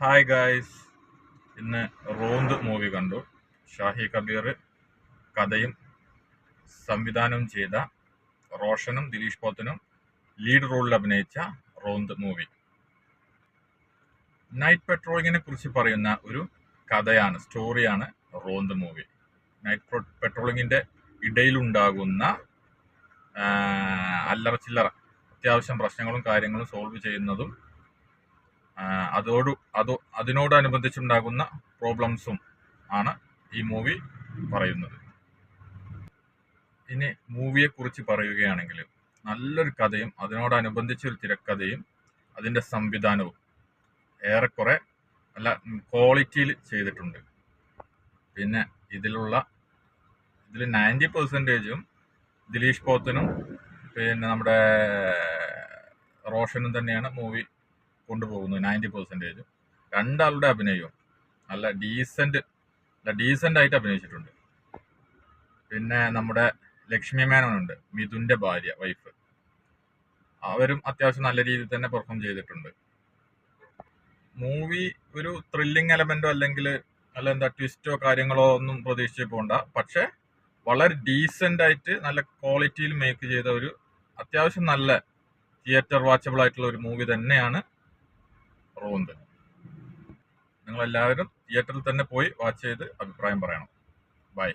Hi guys ഇന്ന് റോന്ത് movie കണ്ടു. ഷാഹി കബീർ കഥയും സംവിധാനം ചെയ്ത റോഷനും ദിലീഷ് പോത്തനും ലീഡ് റോളിൽ അഭിനയിച്ച റോന്ത് മൂവി നൈറ്റ് പെട്രോളിങ്ങിനെ കുറിച്ച് പറയുന്ന ഒരു കഥയാണ് സ്റ്റോറിയാണ് റോന്ത് മൂവി നൈറ്റ് പെട്രോളിങ്ങിന്റെ ഇടയിലുണ്ടാകുന്ന അല്ലറ ചില്ലറ അത്യാവശ്യം പ്രശ്നങ്ങളും കാര്യങ്ങളും സോൾവ് ചെയ്യുന്നതും അതോട് അത് അതിനോടനുബന്ധിച്ചുണ്ടാകുന്ന പ്രോബ്ലംസും ആണ് ഈ മൂവി പറയുന്നത്. ഇനി മൂവിയെ കുറിച്ച് പറയുകയാണെങ്കിൽ നല്ലൊരു കഥയും അതിനോടനുബന്ധിച്ചൊരു തിരക്കഥയും അതിന്റെ സംവിധാനവും ഏറെക്കുറെ നല്ല ക്വാളിറ്റിയിൽ ചെയ്തിട്ടുണ്ട്. പിന്നെ ഇതിലുള്ള ഇതിൽ നയന്റി പെർസെന്റേജും ദിലീഷ് പോത്തനും പിന്നെ നമ്മുടെ റോഷനും തന്നെയാണ് മൂവി കൊണ്ടുപോകുന്നത് നയന്റി പെർസെന്റേജ് രണ്ടാളുടെ അഭിനയവും നല്ല ഡീസന്റ് നല്ല ഡീസന്റ് ആയിട്ട് അഭിനയിച്ചിട്ടുണ്ട്. പിന്നെ നമ്മുടെ ലക്ഷ്മി മേനോനുണ്ട് മിഥുന്റെ ഭാര്യ വൈഫ് അവരും അത്യാവശ്യം നല്ല രീതിയിൽ തന്നെ പെർഫോം ചെയ്തിട്ടുണ്ട്. മൂവി ഒരു ത്രില്ലിംഗ് എലമെന്റോ അല്ലെങ്കിൽ അല്ല എന്താ ട്വിസ്റ്റോ കാര്യങ്ങളോ ഒന്നും പ്രതീക്ഷിച്ച് പോണ്ട. പക്ഷെ വളരെ ഡീസന്റ് ആയിട്ട് നല്ല ക്വാളിറ്റിയിൽ മേക്ക് ചെയ്ത ഒരു അത്യാവശ്യം നല്ല തിയേറ്റർ വാച്ചബിൾ ആയിട്ടുള്ള ഒരു മൂവി തന്നെയാണ് റോന്ത് നിങ്ങൾ എല്ലാവരും തിയേറ്ററിൽ തന്നെ പോയി വാച്ച് ചെയ്ത് അഭിപ്രായം പറയണം. ബൈ.